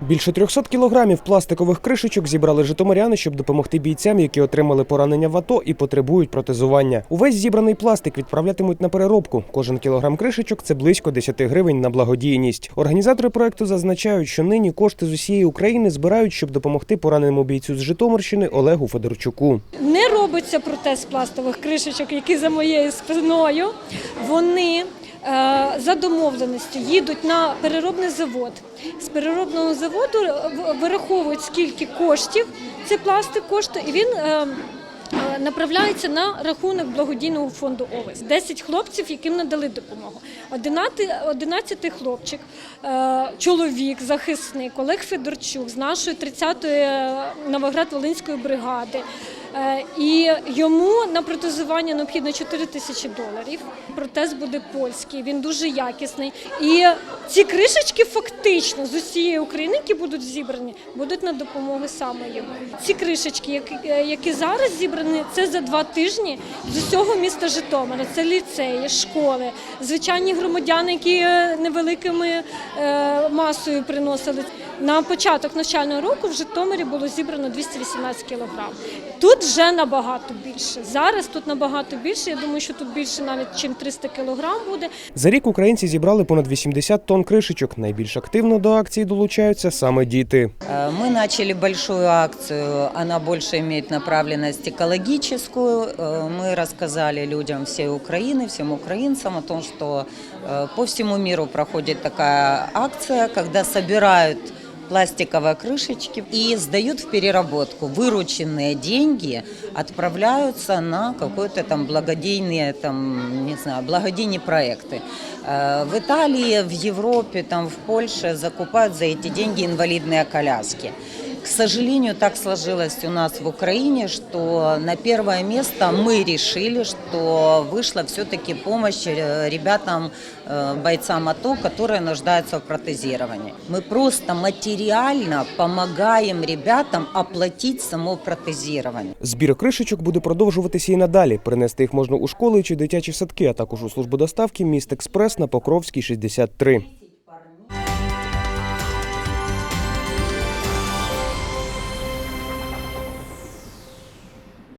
Більше 300 кілограмів пластикових кришечок зібрали житомиряни, щоб допомогти бійцям, які отримали поранення в АТО і потребують протезування. Увесь зібраний пластик відправлятимуть на переробку. Кожен кілограм кришечок це близько 10 гривень на благодійність. Організатори проекту зазначають, що нині кошти з усієї України збирають, щоб допомогти пораненому бійцю з Житомирщини Олегу Федорчуку. Не робиться протез пластових кришечок, які за моєю спиною. Вони за домовленістю їдуть на переробний завод. З переробного заводу е, вираховують, скільки коштів цей пластик коштує, і він. е, е, Направляється на рахунок благодійного фонду ОВЕС. 10 хлопців, яким надали допомогу. 11, 11 хлопчик, е, чоловік, захисник Олег Федорчук з нашої 30-ї Новоград-Волинської бригади. Е, І йому на протезування необхідно 4 тисячі доларів. Протез буде польський, він дуже якісний. І ці кришечки фактично з усієї України, які будуть зібрані, будуть на допомогу саме йому. Ці кришечки, які, е, зараз зібрані, це за два тижні з усього міста Житомира. Це ліцеї, школи, звичайні громадяни, які е, невеликими масою приносили. На початок навчального року в Житомирі було зібрано 218 кілограм. Тут вже набагато більше. Зараз тут набагато більше. Я думаю, що тут більше навіть чим 300 кілограм буде. За рік українці зібрали понад 80 тонн кришечок. Найбільш активно до акції долучаються саме діти. Э, Мы начали большую акцию, она больше имеет направленность экологическую. Э, Мы рассказали людям всей Украины, всем украинцам о том, что э, по всему миру проходит такая акция, когда собирают пластиковые крышечки и сдают в переработку. Вырученные деньги отправляются на какой-то там благодейные, там, не знаю, благодейные проекты. Э, В Италии, в Европе, там, в Польше закупают за эти деньги инвалидные коляски. К сожалению, так сложилось у нас в Украине, что на первое место мы решили, что вышла все-таки помощь э, ребятам, э, бойцам АТО, которые нуждаются в протезировании. Мы просто материально помогаем ребятам оплатить само протезирование. Збір кришечок буде продовжуватися і надалі. Принести їх можна у школи чи дитячі садки, а також у службу доставки міст Експрес на Покровській 63.